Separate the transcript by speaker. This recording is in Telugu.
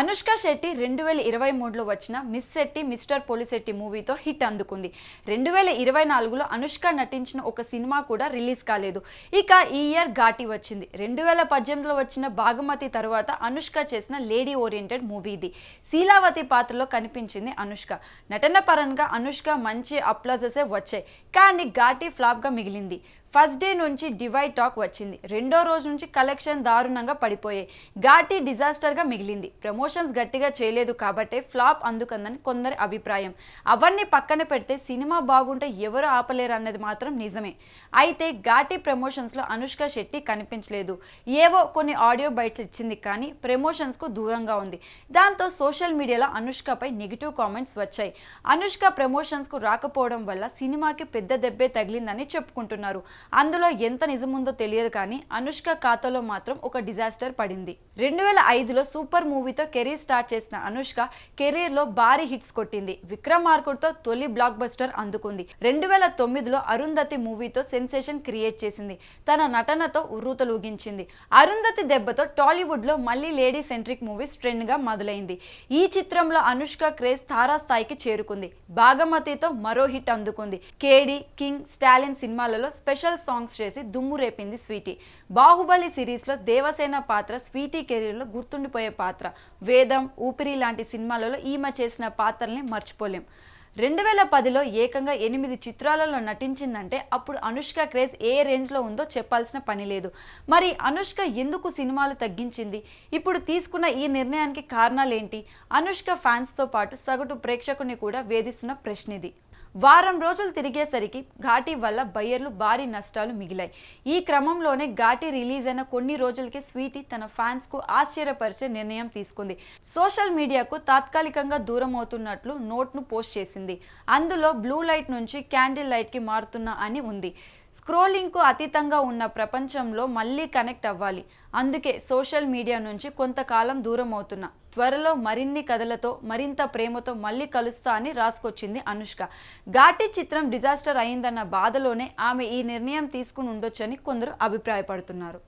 Speaker 1: అనుష్క శెట్టి రెండు వేల ఇరవై మూడులో వచ్చిన మిస్ శెట్టి మిస్టర్ పోలిశెట్టి మూవీతో హిట్ అందుకుంది. రెండు వేల ఇరవై నాలుగులో అనుష్క నటించిన ఒక సినిమా కూడా రిలీజ్ కాలేదు. ఇక ఈ ఇయర్ ఘాటి వచ్చింది. రెండు వేల పద్దెనిమిదిలో వచ్చిన భాగమతి తర్వాత అనుష్క చేసిన లేడీ ఓరియంటెడ్ మూవీ ఇది శీలావతి పాత్రలో కనిపించింది అనుష్క. నటన పరంగా అనుష్క మంచి అప్లాజెసే వచ్చాయి. కానీ ఘాటి ఫ్లాప్గా మిగిలింది. ఫస్ట్ డే నుంచి డివైడ్ టాక్ వచ్చింది. రెండో రోజు నుంచి కలెక్షన్ దారుణంగా పడిపోయాయి. ఘాటి డిజాస్టర్గా మిగిలింది. ప్రమోషన్స్ గట్టిగా చేయలేదు కాబట్టే ఫ్లాప్ అందుకుందని కొందరి అభిప్రాయం. అవన్నీ పక్కన పెడితే సినిమా బాగుంటే ఎవరు ఆపలేరు అన్నది మాత్రం నిజమే. అయితే ఘాటి ప్రమోషన్స్లో అనుష్క శెట్టి కనిపించలేదు. ఏవో కొన్ని ఆడియో బైట్స్ ఇచ్చింది కానీ ప్రమోషన్స్కు దూరంగా ఉంది. దాంతో సోషల్ మీడియాలో అనుష్కపై నెగిటివ్ కామెంట్స్ వచ్చాయి. అనుష్క ప్రమోషన్స్కు రాకపోవడం వల్ల సినిమాకి పెద్ద దెబ్బే తగిలిందని చెప్పుకుంటున్నారు. అందులో ఎంత నిజముందో తెలియదు కానీ అనుష్క ఖాతాలో మాత్రం ఒక డిజాస్టర్ పడింది. రెండు వేల ఐదులో సూపర్ మూవీతో కెరీర్ స్టార్ట్ చేసిన అనుష్క కెరీర్లో భారీ హిట్స్ కొట్టింది. విక్రమార్కుడితో తొలి బ్లాక్ బస్టర్ అందుకుంది. రెండు వేల తొమ్మిదిలో అరుంధతి మూవీతో సెన్సేషన్ క్రియేట్ చేసింది. తన నటనతో ఉర్రూతలూగించింది అరుంధతి దెబ్బతో టాలీవుడ్లో మళ్ళీ లేడీ సెంట్రిక్ మూవీస్ ట్రెండ్గా మొదలైంది. ఈ చిత్రంలో అనుష్క క్రేజ్ తారాస్థాయికి చేరుకుంది. భాగమతితో మరో హిట్ అందుకుంది. కేడి కింగ్ స్టాలిన్ సినిమాలలో స్పెషల్ సాంగ్స్ చేసి దుమ్ము రేపింది స్వీటీ. బాహుబలి సిరీస్లో దేవసేన పాత్ర స్వీటీ కెరీర్లో గుర్తుండిపోయే పాత్ర. వేదం ఊపిరి లాంటి సినిమాలలో ఈమె చేసిన పాత్రల్ని మర్చిపోలేం. రెండు వేల పదిలో ఏకంగా ఎనిమిది చిత్రాలలో నటించిందంటే అప్పుడు అనుష్క క్రేజ్ ఏ రేంజ్లో ఉందో చెప్పాల్సిన పని లేదు. మరి అనుష్క ఎందుకు సినిమాలు తగ్గించింది? ఇప్పుడు తీసుకున్న ఈ నిర్ణయానికి కారణాలేంటి? అనుష్క ఫ్యాన్స్తో పాటు సగటు ప్రేక్షకుని కూడా వేధిస్తున్న ప్రశ్న ఇది వారం రోజులు తిరిగేసరికి ఘాటీ వల్ల బయ్యర్లు భారీ నష్టాలు మిగిలాయి. ఈ క్రమంలోనే ఘాటి రిలీజ్ అయిన కొన్ని రోజులకి స్వీటీ తన ఫ్యాన్స్కు ఆశ్చర్యపరిచే నిర్ణయం తీసుకుంది. సోషల్ మీడియాకు తాత్కాలికంగా దూరం అవుతున్నట్లు నోట్ను పోస్ట్ చేసింది. అందులో బ్లూ లైట్ నుంచి క్యాండిల్ లైట్కి మారుతున్నా అని ఉంది. స్క్రోలింగ్కు అతీతంగా ఉన్న ప్రపంచంలో మళ్ళీ కనెక్ట్ అవ్వాలి. అందుకే సోషల్ మీడియా నుంచి కొంతకాలం దూరం అవుతున్నా. త్వరలో మరిన్ని కథలతో మరింత ప్రేమతో మళ్ళీ కలుస్తా అని రాసుకొచ్చింది అనుష్క. ఘాటి చిత్రం డిజాస్టర్ అయిందన్న బాధలోనే ఆమె ఈ నిర్ణయం తీసుకుని ఉండొచ్చని కొందరు అభిప్రాయపడుతున్నారు.